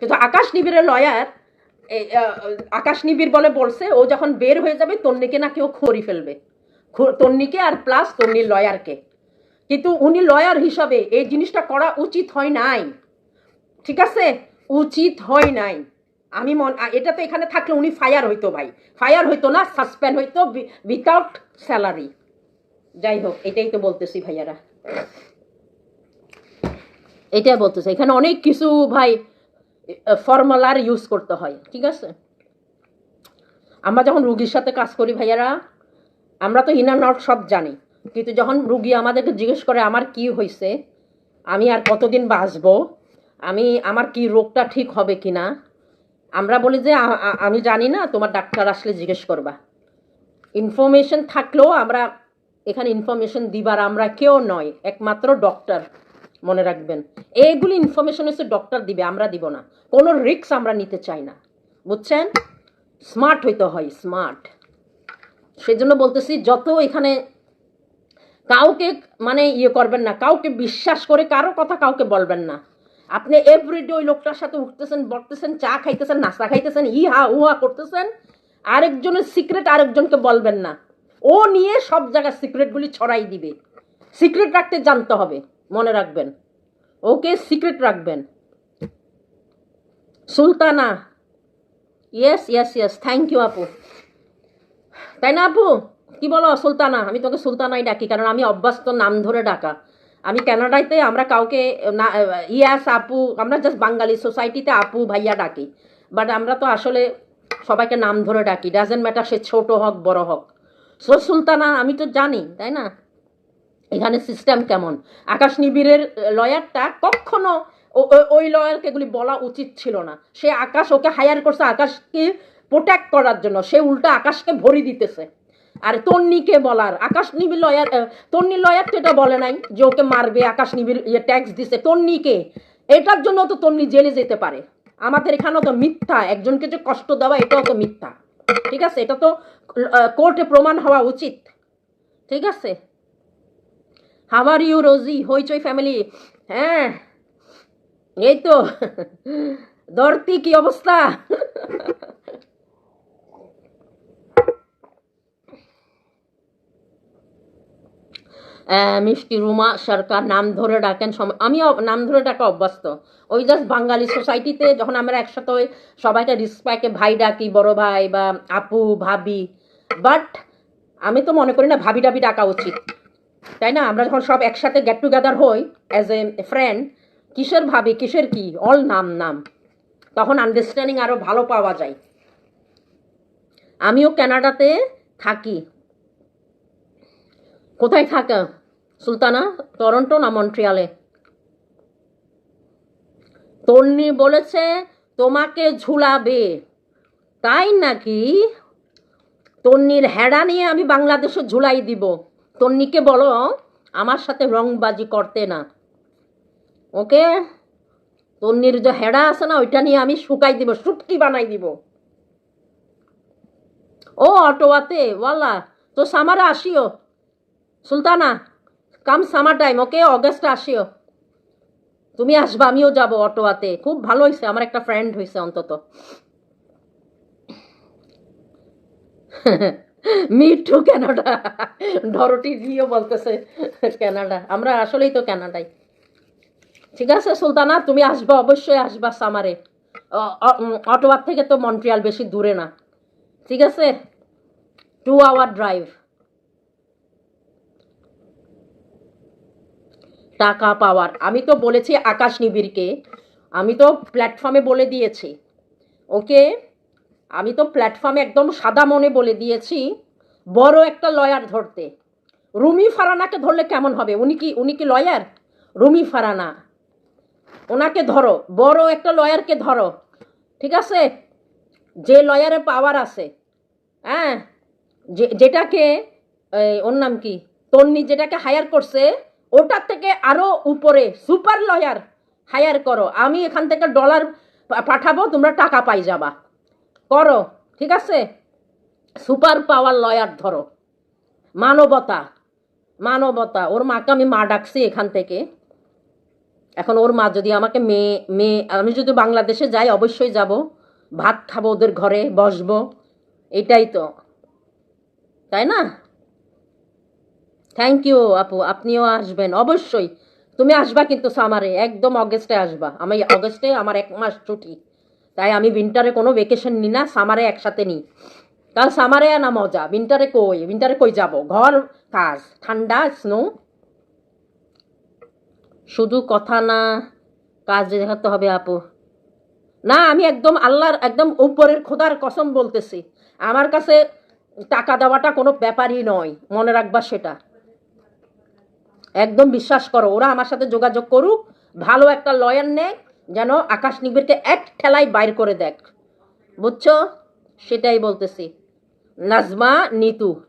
কিন্তু আকাশ নিবিড়ের লয়ার আকাশ নিবিড় বলে বলছে, ও যখন বের হয়ে যাবে, তন্নিকে না কেউ খড়ি ফেলবে। তন্নিকে আর প্লাস তন্নির লয়ারকে। কিন্তু উনি লয়ার হিসাবে এই জিনিসটা করা উচিত হয় নাই। ঠিক আছে? উচিত হয় নাই। আমি মন এটা তো এখানে থাকলে উনি ফায়ার হইতো ভাই। ফায়ার হইতো না, সাসপেন্ড হইতো উইথাউট স্যালারি যাই হোক, এটাই তো বলতেছি ভাইয়ারা। এটাই বলতেছে। এখানে অনেক কিছু ভাই ফর্মুলার ইউজ করতে হয়, ঠিক আছে? আমরা যখন রুগীর সাথে কাজ করি ভাইয়ারা, আমরা তো ইনার আউট সব জানি, কিন্তু যখন রুগী আমাদেরকে জিজ্ঞেস করে, আমার কি হয়েছে আমি আর কতদিন বাঁচবো? আমি, আমার কি রোগটা ঠিক হবে কি না আমরা বলি যে আমি জানি না, তোমার ডাক্তার আসলে জিজ্ঞেস করবা। ইনফরমেশন থাকলেও আমরা, এখানে ইনফরমেশন দিবার আমরা কেউ নয়, একমাত্র ডক্টর মনে রাখবেন। এইগুলি ইনফরমেশন হচ্ছে ডক্টর দিবে, আমরা দিব না। কোনো রিস্ক আমরা নিতে চাই না। বুঝছেন? স্মার্ট হইতে হয় স্মার্ট সেই জন্য বলতেছি, যত এখানে কাউকে মানে ইয়ে করবেন না, কাউকে বিশ্বাস করে কারও কথা কাউকে বলবেন না। আপনি এভরিডে ওই লোকটার সাথে উঠতেছেন, বসতেছেন, চা খাইতেছেন, নাস্তা খাইতেছেন, ইহা উহা করতেছেন, আরেকজনের সিক্রেট আরেকজনকে বলবেন না। ও নিয়ে সব জায়গায় সিক্রেটগুলি ছড়াই দিবে। সিক্রেট রাখতে জানতে হবে। মনে রাখবেন। ওকে সিক্রেট রাখবেন। Sultana. Yes yes yes thank you আপু। তাই না আপু? কি বলো সুলতানা? আমি তোকে সুলতানাই ডাকি, কারণ আমি অভ্যস্ত, নাম ধরে ডাকা। আমি কানাডাইতে আমরা কাউকে না ইয়াস আপু, আমরা জাস্ট বাঙালি সোসাইটিতে আপু ভাইয়া ডাকি। বাট আমরা তো আসলে সবাইকে নাম ধরে ডাকি। ডাজেন্ট ম্যাটার সে ছোট হোক, বড় হোক। সো সুলতানা, আমি তো জানি, তাই না? এখানে সিস্টেম কেমন? আকাশ নিবিড়ের লয়ারটা কখনো ওই লয়ারকে এগুলি বলা উচিত ছিল না। সে আকাশ ওকে হায়ার করছে আকাশকে প্রোটেক্ট করার জন্য। সে উল্টা আকাশকে ভরি দিতেছে। আর তন্নিকে বলার, আকাশ নিবিড় লয়ার তন্নি লয়ার তো এটা বলে নাই যে ওকে মারবে, আকাশ নিবিড় ইয়ে ট্যাক্স দিছে। তন্নিকে, এটার জন্য তো তন্নি জেলে যেতে পারে। আমাদের এখানেও তো মিথ্যা। একজনকে যে কষ্ট দেওয়া, এটাও তো মিথ্যা। ঠিক আছে? এটা তো কোর্টে প্রমাণ হওয়া উচিত। ঠিক আছে? How are you Rosy Hoichoi family হ্যাঁ এই তো, ধরতি কি অবস্থা? মিষ্টি রুমা সরকার নাম ধরে ডাকেন আমিও নাম ধরে ডাকা অভ্যস্ত। ওই জাস্ট বাঙালি সোসাইটিতে যখন আমরা একসাথে সবাইকে রিসপেক্টে ভাই ডাকি, বড় ভাই বা আপু, ভাবি। বাট আমি তো মনে করি না ভাবি ডাবি ডাকা উচিত। তাই না? আমরা যখন সব একসাথে গেট টুগেদার হই অ্যাজ এ ফ্রেন্ড কিসের ভাবে, কিসের কি? অল নাম নাম। তখন আন্ডারস্ট্যান্ডিং আরও ভালো পাওয়া যায়। আমিও কানাডাতে থাকি। কোথায় থাকা? সুলতানা? টরন্টো না মন্ট্রিয়ালে? তন্নি বলেছে, তোমাকে ঝুলাবে। তাই নাকি? তন্নির হেডা নিয়ে আমি বাংলাদেশে ঝুলাই দিব। তন্নিকে বলো, আমার সাথে রংবাজি করতে না। ওকে? তন্নির যে হেডা আছে না, ওইটা নিয়ে আমি শুকাই দিব, শুটকি বানাই দিব। ও অটোয়াতে ওয়ালা, তো সামারে আসিও। Sultana, come summer time, okay? অগস্টে আসিও। তুমি আসবা, আমিও যাব অটোয়াতে খুব ভালো হয়েছে আমার একটা ফ্রেন্ড হয়েছে অন্তত। মিঠু ক্যানাডা ডরটি দিও বলতেছে কানাডা। আমরা আসলেই তো কানাডাই। ঠিক আছে সুলতানা, তুমি আসবা, অবশ্যই আসবা সামারে। অটোয়ার থেকে তো মন্ট্রিয়াল বেশি দূরে না। ঠিক আছে? টু আওয়ার ড্রাইভ টাকা পাওয়ার। আমি তো বলেছি আকাশ নিবিড়কে। আমি তো প্ল্যাটফর্মে বলে দিয়েছি। ওকে আমি তো প্ল্যাটফর্মে একদম সাদা মনে বলে দিয়েছি, বড় একটা লয়ার ধরতে। রুমি ফারানাকে ধরলে কেমন হবে? উনি কি উনি কি লয়ার রুমি ফারানা। ওনাকে ধরো, বড় একটা লয়ারকে ধরো। ঠিক আছে? যে লয়ারে পাওয়ার আছে হ্যাঁ? যে, যেটাকে ওর নাম কি? তন্নি যেটাকে হায়ার করছে, ওটার থেকে আরও উপরে সুপার লয়ার হায়ার করো। আমি এখান থেকে ডলার পাঠাবো, তোমরা টাকা পাই যাবা। করো, ঠিক আছে? সুপার পাওয়ার লয়ার ধরো। মানবতা মানবতা। ওর মাকে আমি মা ডাকছি এখান থেকে। এখন ওর মা যদি আমাকে মেয়ে মেয়ে, আমি যদি বাংলাদেশে যাই, অবশ্যই যাব। ভাত খাব ওদের ঘরে, বসবো। এটাই তো। তাই না? থ্যাংক ইউ আপু। আপনিও আসবেন, অবশ্যই। তুমি আসবা কিন্তু সামারে একদম অগস্টে আসবা। আমি অগস্টে আমার এক মাস ছুটি। তাই আমি উইন্টারে কোনো ভেকেশন নিই না সামারে একসাথে নিই। কারণ সামারে না মজা। উইন্টারে কই? উইন্টারে কই যাব? ঘর কাজ ঠান্ডা? স্নো শুধু কথা না, কাজ দেখাতে হবে আপু। না, আমি একদম আল্লাহর, একদম উপরের খোদার কসম বলতেছি। আমার কাছে টাকা দেওয়াটা কোনো ব্যাপারই নয়। মনে রাখবা সেটা। একদম বিশ্বাস করো, ওরা আমার সাথে যোগাযোগ করুক, ভালো একটা লয়ার নেক যেন আকাশ নিবিড়কে এক ঠেলায় বাইর করে দেখ। বুঝছ? সেটাই বলতেছি। নাজমা, নিতু।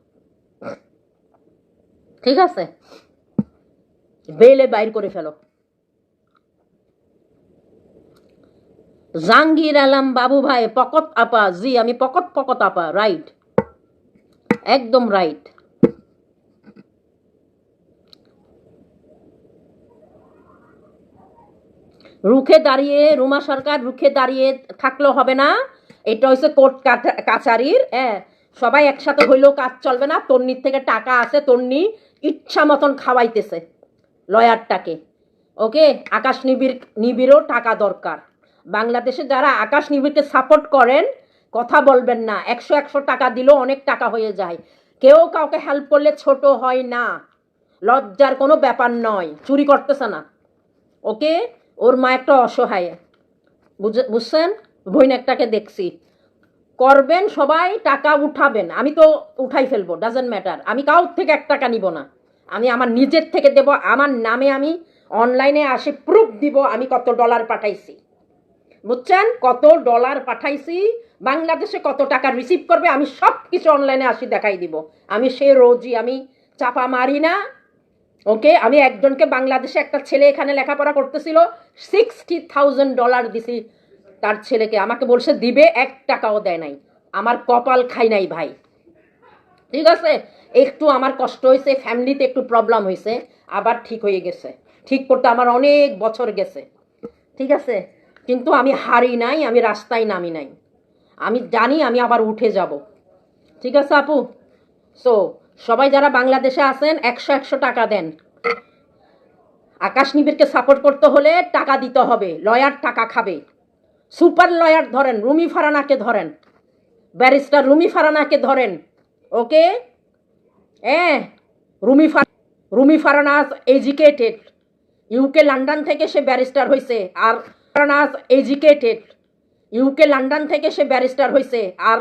ঠিক আছে? বেলে বাইর করে ফেলো। জাহাঙ্গীর আলম বাবু ভাই, পকত আপা, জি, আমি পকত পকত আপা, রাইট। একদম রাইট। রুখে দাঁড়িয়ে, রুমা সরকার রুখে দাঁড়িয়ে থাকলেও হবে না। এটা হচ্ছে কোর্ট কাছারির হ্যাঁ। সবাই একসাথে হইলেও কাজ চলবে না। তন্নির থেকে টাকা আছে, তন্নি ইচ্ছা মতন খাওয়াইতেছে লয়ারটাকে। ওকে? আকাশ নিবিড় নিবিড়ও টাকা দরকার। বাংলাদেশে যারা আকাশ নিবিড়কে সাপোর্ট করেন, কথা বলবেন না। একশো একশো টাকা দিলেও অনেক টাকা হয়ে যায়। কেউ কাউকে হেল্প করলে ছোট হয় না। লজ্জার কোনো ব্যাপার নয়। চুরি করতেছে না। ওকে? ওর মা একটা অসহায়। বুঝে বুঝছেন? বইন একটাকে দেখছি। করবেন সবাই, টাকা উঠাবেন। আমি তো উঠাই ফেলব ডাজেন্ট ম্যাটার আমি কাউর থেকে এক টাকা নিব না। আমি আমার নিজের থেকে দেব, আমার নামে আমি অনলাইনে আসে প্রুফ দিব আমি কত ডলার পাঠাইছি। বুঝছেন? কত ডলার পাঠাইছি, বাংলাদেশে কত টাকা রিসিভ করবে, আমি সব কিছু অনলাইনে আসি দেখাই দিব। আমি সে রোজই আমি চাপা মারি না ওকে, আমি একজনকে বাংলাদেশে একটা ছেলে এখানে লেখাপড়া করতেছিল সিক্সটি থাউজেন্ড ডলার দিছি তার ছেলেকে। আমাকে বলছে, দিবে, এক টাকাও দেয় নাই। আমার কপাল খাই নাই ভাই। ঠিক আছে? একটু আমার কষ্ট হয়েছে ফ্যামিলিতে একটু প্রবলেম হয়েছে, আবার ঠিক হয়ে গেছে। ঠিক করতে আমার অনেক বছর গেছে। ঠিক আছে? কিন্তু আমি হারি নাই, আমি রাস্তায় নামি নাই। আমি জানি আমি আবার উঠে যাব। ঠিক আছে আপু? সো সবাই যারা বাংলাদেশে আছেন, একশো একশো টাকা দেন। আকাশ নিবিড়কে সাপোর্ট করতে হলে টাকা দিতে হবে লয়ার টাকা খাবে। সুপার লয়ার ধরেন, রুমি ফারানাকে ধরেন। ব্যারিস্টার রুমি ফারানাকে ধরেন ওকে হ্যাঁ রুমি ফা Rumi Faranas educated UK London থেকে সে ব্যারিস্টার হয়েছে আর ফারানাস এজুকেটেড ইউকে লন্ডন থেকে সে ব্যারিস্টার হয়েছে আর